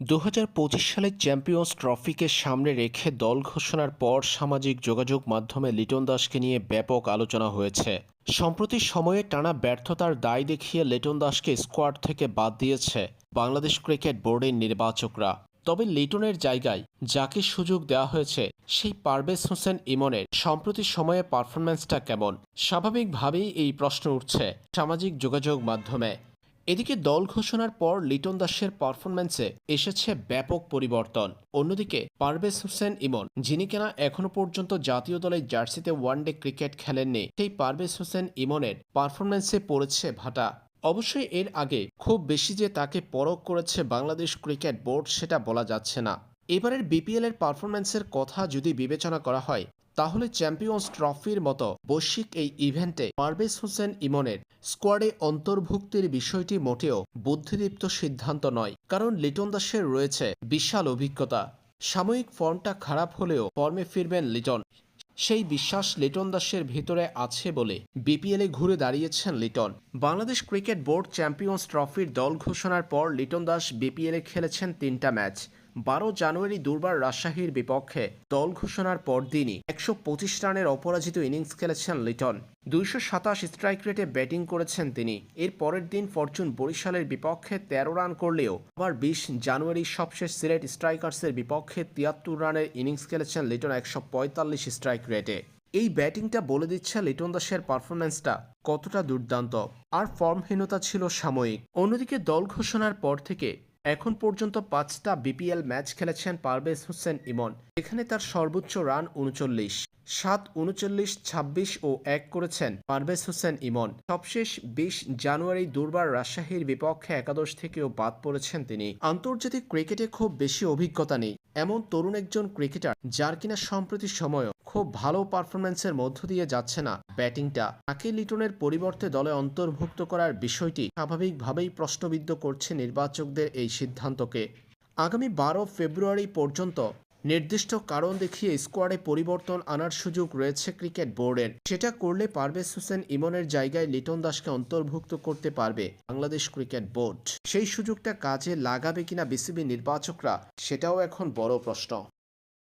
দুহাজার পঁচিশ সালের চ্যাম্পিয়ন্স ট্রফিকে সামনে রেখে দল ঘোষণার পর সামাজিক যোগাযোগ মাধ্যমে লিটন দাসকে নিয়ে ব্যাপক আলোচনা হয়েছে। সম্প্রতি সময়ে টানা ব্যর্থতার দায় দেখিয়ে লিটন দাসকে স্কোয়াড থেকে বাদ দিয়েছে বাংলাদেশ ক্রিকেট বোর্ডের নির্বাচকরা। তবে লিটনের জায়গায় যাকে সুযোগ দেওয়া হয়েছে, সেই পারভেজ হোসেন ইমনের সম্প্রতি সময়ে পারফরম্যান্সটা কেমন? স্বাভাবিকভাবেই এই প্রশ্ন উঠছে সামাজিক যোগাযোগ মাধ্যমে। এদিকে দল ঘোষণার পর লিটন দাসের পারফরম্যান্সে এসেছে ব্যাপক পরিবর্তন। অন্যদিকে পারভেজ হোসেন ইমন, যিনি কিনা এখনও পর্যন্ত জাতীয় দলের জার্সিতে ওয়ানডে ক্রিকেট খেলেননি, সেই পারভেজ হোসেন ইমনের পারফরম্যান্সে পড়েছে ভাটা। অবশ্যই এর আগে খুব বেশি যে তাকে পরখ করেছে বাংলাদেশ ক্রিকেট বোর্ড সেটা বলা যাচ্ছে না। এবারের বিপিএল এর পারফরম্যান্সের কথা যদি বিবেচনা করা হয় তাহলে চ্যাম্পিয়ন্স ট্রফির মতো বৈশ্বিক এই ইভেন্টে পারভেজ হোসেন ইমনের স্কোয়াডে অন্তর্ভুক্তির বিষয়টি মোটেও বুদ্ধিদীপ্ত সিদ্ধান্ত নয়, কারণ লিটন দাসের রয়েছে বিশাল অভিজ্ঞতা। সাময়িক ফর্মটা খারাপ হলেও ফর্মে ফিরবেন লিটন। সেই বিশ্বাস লিটন দাসের ভিতরে আছে বলে বিপিএলে ঘুরে দাঁড়িয়েছেন Liton. Bangladesh cricket board champions ট্রফির দল ঘোষণার পর লিটন দাস বিপিএলে খেলেছেন তিনটা ম্যাচ। বারো জানুয়ারি দুর্বার রাজশাহীর বিপক্ষে দল ঘোষণার পরদিনই একশো পঁচিশ রানের অপরাজিত ইনিংস খেলেছেন লিটন। দুইশো সাতাশ স্ট্রাইক রেটে ব্যাটিং করেছেন তিনি। এর পরের দিন ফরচুন বরিশালের বিপক্ষে তেরো রান করলেও আবার বিশ জানুয়ারি সবশেষ সিলেট স্ট্রাইকার্সের বিপক্ষে তিয়াত্তর রানের ইনিংস খেলেছেন লিটন একশো পঁয়তাল্লিশ স্ট্রাইক রেটে এই ব্যাটিংটা বলে দিচ্ছে লিটন দাসের পারফরম্যান্সটা কতটা দুর্দান্ত। আর ফর্মহীনতা ছিল সাময়িক। অন্যদিকে দল ঘোষণার পর থেকে এখন পর্যন্ত পাঁচটা বিপিএল ম্যাচ খেলেছেন পারভেজ হোসেন ইমন। এখানে তার সর্বোচ্চ রান উনচল্লিশ। সাত, উনচল্লিশ, ছাব্বিশ ও এক করেছেন পারভেজ হোসেন ইমন। সবশেষ বিশ জানুয়ারি দুর্বার রাজশাহীর বিপক্ষে একাদশ থেকেও বাদ পড়েছেন তিনি। আন্তর্জাতিক ক্রিকেটে খুব বেশি অভিজ্ঞতা নেই। এমন তরুণ একজন ক্রিকেটার যার কিনা সম্প্রতি সময়ও খুব ভালো পারফরম্যান্সের মধ্য দিয়ে যাচ্ছে না ব্যাটিংটা। তাকে লিটনের পরিবর্তে দলে অন্তর্ভুক্ত করার বিষয়টি স্বাভাবিকভাবেই প্রশ্নবিদ্ধ করছে নির্বাচকদের এই সিদ্ধান্তকে। আগামী বারো ফেব্রুয়ারি পর্যন্ত নির্দিষ্ট কারণ দেখিয়ে স্কোয়াডে পরিবর্তন আনার সুযোগ রয়েছে ক্রিকেট বোর্ডের। সেটা করলে পারভেজ হোসেন ইমনের জায়গায় লিটন দাসকে অন্তর্ভুক্ত করতে পারবে বাংলাদেশ ক্রিকেট বোর্ড। সেই সুযোগটা কাজে লাগাবে কিনা বিসিবি নির্বাচকরা, সেটাও এখন বড় প্রশ্ন।